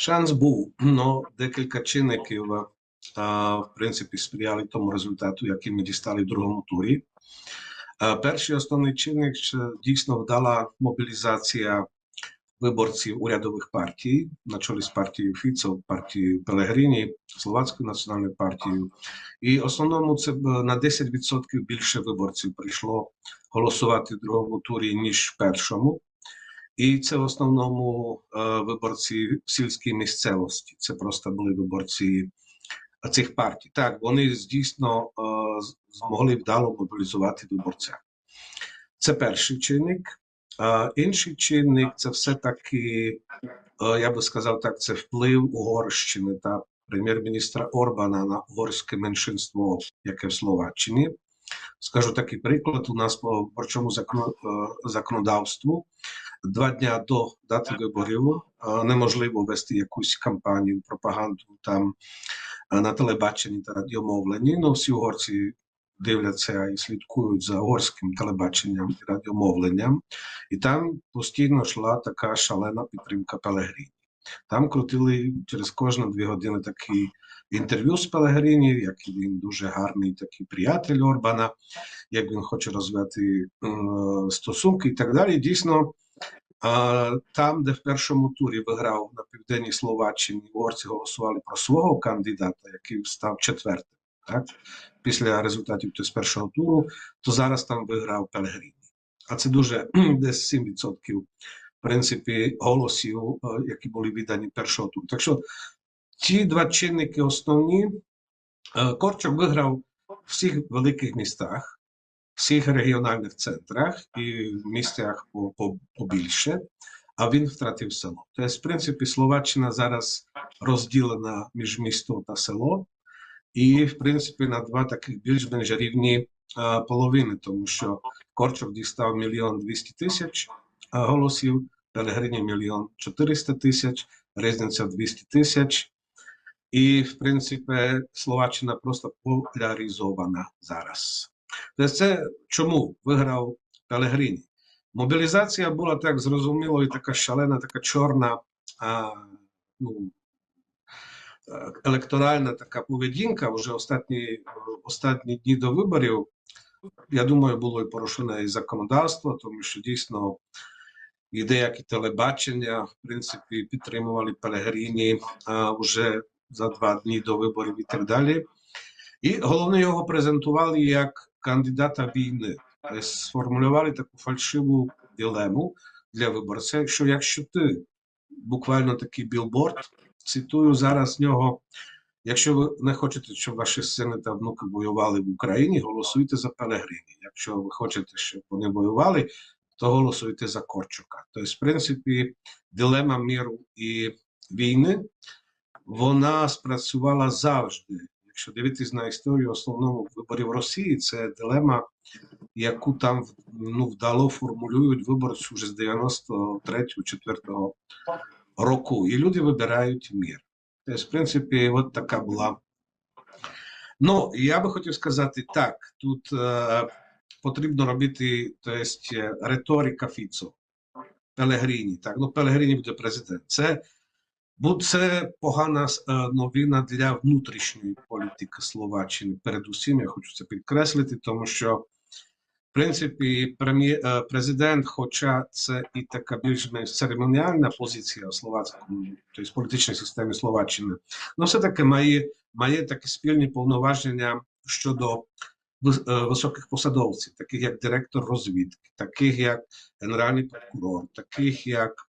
Шанс був, але декілька чинників в принципі сприяли тому результату, який ми дістали в другому турі. Перший основний чинник що дійсно вдала мобілізація виборців урядових партій, на чолі з партією Фіцо, партією Пелегріні, Словацькою національною партією. І основному це на 10% більше виборців прийшло голосувати в другому турі, ніж в першому. І це в основному е, виборці в сільській місцевості. Це просто були виборці цих партій. Так, вони дійсно е, змогли вдало мобілізувати виборця. Це перший чинник. Інший чинник це все-таки, е, я би сказав так, це вплив Угорщини та прем'єр-міністра Орбана на угорське меншинство, яке в Словаччині. Скажу такий приклад: у нас по е, законодавству два дня до дати виборів неможливо вести якусь кампанію, пропаганду там на телебаченні та радіомовленні. Ну, всі угорці дивляться і слідкують за угорським телебаченням і радіомовленням, і там постійно йшла така шалена підтримка Пелегріні. Там крутили через кожні дві години такі інтерв'ю з Пелегріні, як він дуже гарний такий приятель Орбана, як він хоче розвивати стосунки і так далі. Дійсно, а, там, де в першому турі виграв на південній Словаччині, угорці голосували про свого кандидата, який став четвертим. Так? Після результатів з першого туру, то зараз там виграв Пелегріні. А це дуже десь 7% в принципі голосів, е, які були віддані першого туру. Так що ці два чинники основні. Е, Корчок виграв в всіх великих містах, всіх регіональних центрах і в по- побільше, а він втратив село. Тобто, в принципі, Словаччина зараз розділена між місто та село, і, в принципі, на два таких більш-менш рівні половини, тому що Корчок дістав мільйон двісті тисяч голосів, Пелегрині мільйон 400 тисяч, Різниця 200 тисяч. І, в принципі, Словаччина просто поляризована зараз. Це чому виграв Пелегріні? Мобілізація була так зрозуміло і така шалена, така чорна, а, ну, електоральна така поведінка вже останні, останні дні до виборів. Я думаю, було і порушене і законодавство, тому що дійсно і деякі телебачення, в принципі, підтримували Пелегріні а, вже за два дні до виборів і так далі. І головне його презентували як кандидата війни. Тобто сформулювали таку фальшиву дилему для виборця. Що якщо ти буквально такий білборд, цитую зараз нього. Якщо ви не хочете, щоб ваші сини та внуки воювали в Україні, голосуйте за Пелегрині. Якщо ви хочете, щоб вони воювали, то голосуйте за Корчука. Тобто, в принципі, дилема міру і війни вона спрацювала завжди. Якщо дивитись на історію основному виборів Росії, це дилема, яку там ну, вдало формулюють виборці вже з 93-4 року. І люди вибирають мір. Тобто, в принципі, от така була. Ну, я би хотів сказати так: тут е, потрібно робити то есть, е, риторика Фіцо, Пелегріні. Так, ну Пелегріні буде президент. Це, бу- це погана е, новина для внутрішньої політики Словаччини. Передусім, я хочу це підкреслити, тому що, в принципі, е, президент, хоча це і така більш-менш церемоніальна позиція в словацькому, тобто політичній системі Словаччини, ну все-таки має, має такі спільні повноваження щодо е, високих посадовців, таких як директор розвідки, таких як генеральний прокурор, таких як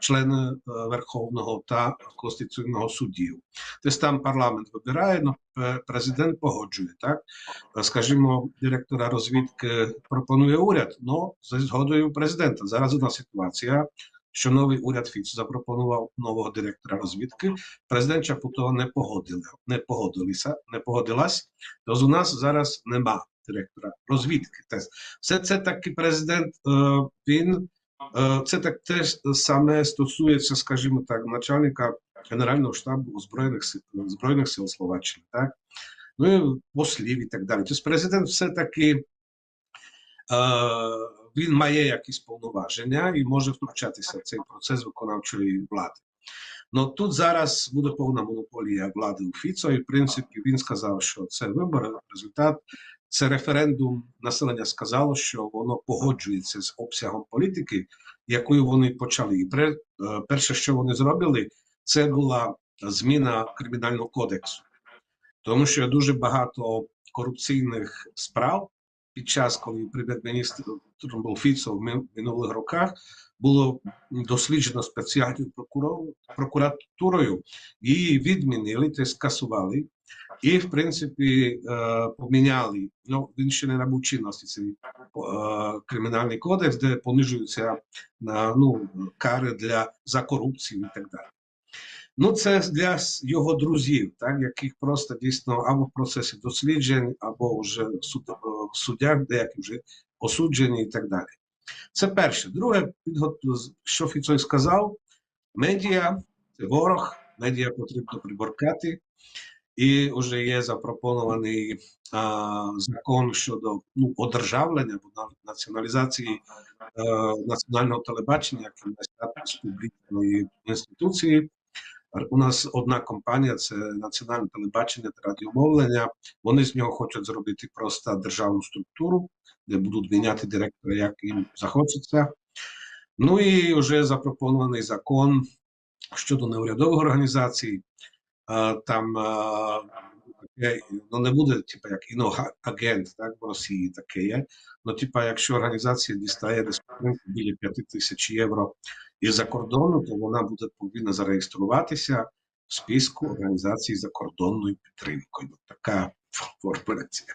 члени е, Верховного та Конституційного суддів. Тобто там парламент вибирає, але президент погоджує. Так? Е, Скажімо, директора розвідки пропонує уряд, але за згодою президента. Зараз нас ситуація, що новий уряд Фіцо запропонував нового директора розвідки. Президент Чапутова не погодила, не погодилася, не погодилась. Тож у нас зараз нема директора розвідки. Тобто, все це таки президент. е, Він е, це так теж саме стосується, скажімо так, начальника Генерального штабу збройних сил збройних сил Словаччини, так ну і послів і так далі. Тобто президент все таки е, він має якісь повноваження і може втручатися в цей процес виконавчої влади. Ну тут зараз буде повна монополія влади у Фіцо, і в принципі він сказав, що це вибори, результат. Це референдум. Населення сказало, що воно погоджується з обсягом політики, якою вони почали. І е, перше, що вони зробили, це була зміна кримінального кодексу, тому що дуже багато корупційних справ під час, коли прем'єр-міністр Фіцо в минулих роках, було досліджено спеціальною прокуратурою, її відмінили, те скасували. І, в принципі, е, поміняли. Ну, він ще не набув чинності цей е, кримінальний кодекс, де понижуються на ну, кари для за корупцію і так далі. Ну, це для його друзів, так, яких просто дійсно або в процесі досліджень, або вже в е, суддях, деякі вже осуджені і так далі. Це перше. Друге, що Фіцой сказав, медіа це ворог, медіа потрібно приборкати. І вже є запропонований а, закон щодо ну, одержавлення або на- націоналізації е, національного телебачення, як на статус публічної інституції. У нас одна компанія це національне телебачення та радіомовлення. Вони з нього хочуть зробити просто державну структуру, де будуть міняти директора, як їм захочеться. Ну і вже запропонований закон щодо неурядових організацій. А, Там таке, ну не буде, типу, як іноагент, так в Росії таке є. Ну, типа, якщо організація дістає респондентів біля 5 тисяч євро із-за кордону, то вона буде повинна зареєструватися в списку організацій закордонною підтримкою. Така формуляція.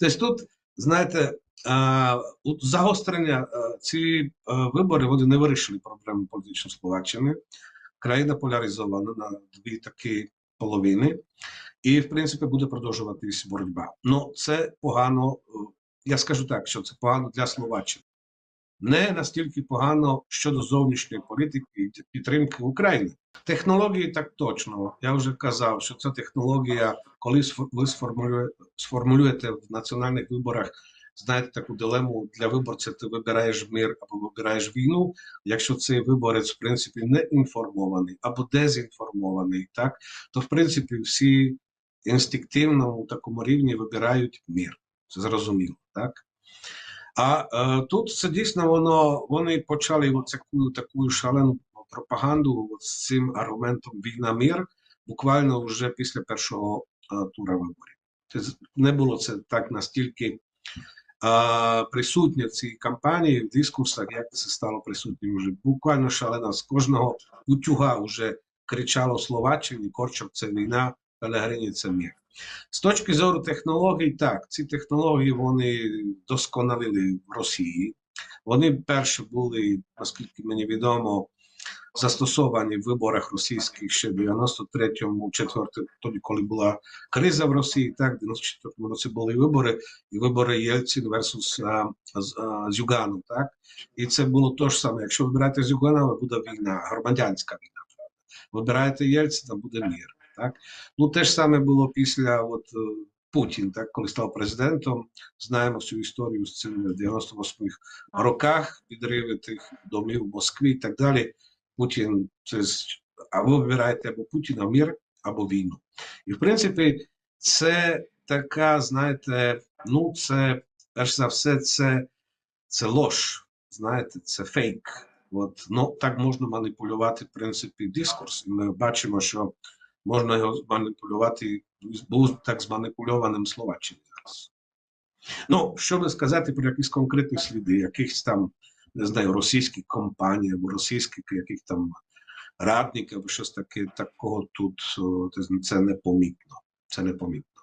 Тобто тут, знаєте, а, загострення ці вибори вони не вирішили проблему політичної Словаччини. Країна поляризована на дві такі половини, і в принципі буде продовжуватись боротьба. Ну це погано. е, Я скажу так, що це погано для Словаччини. Не настільки погано щодо зовнішньої політики і підтримки України. Технології так точно. Я вже казав, що ця технологія, коли ви сформулюєте в національних виборах, знаєте таку дилему для виборця: ти вибираєш мир або вибираєш війну. Якщо цей виборець в принципі не інформований або дезінформований, так то в принципі всі інстинктивно у такому рівні вибирають мир. Це зрозуміло, так? А е, тут це дійсно воно вони почали от таку, таку шалену пропаганду от з цим аргументом війна мир буквально вже після першого е, тура виборів. Це не було це так настільки присутнє в цій кампанії, в дискурсах, як це стало присутнім вже. Буквально шалена з кожного утюга вже кричало Словаччині, Корчок це війна, Пелегрині це мир. З точки зору технологій, так, ці технології вони досконалили в Росії. Вони перші були, наскільки мені відомо, застосовані в виборах російських ще в 93-му, 4 тоді, коли була криза в Росії, так, в 94-му році були вибори, і вибори Єльцин versus а, так. І це було те ж саме. Якщо вибираєте Зюганова, буде війна, громадянська війна. Вибираєте Єльцина, буде мир. Так? Ну, те ж саме було після от, е, Путін, так, коли став президентом. Знаємо всю історію з цим в 98-х роках, підриви тих домів в Москві і так далі. Путін це або вибираєте або Путіна мир, або війну. І в принципі, це така, знаєте, ну це перш за все, це, це лож, знаєте, це фейк. От, ну, так можна маніпулювати, в принципі, дискурс. І ми бачимо, що можна його зманіпулювати, був так зманіпульованим Словаччині зараз. Ну, що би сказати про якісь конкретні сліди, якихось там, не знаю, російських компаній або російських яких там радників або щось таке, такого тут це непомітно. Це непомітно.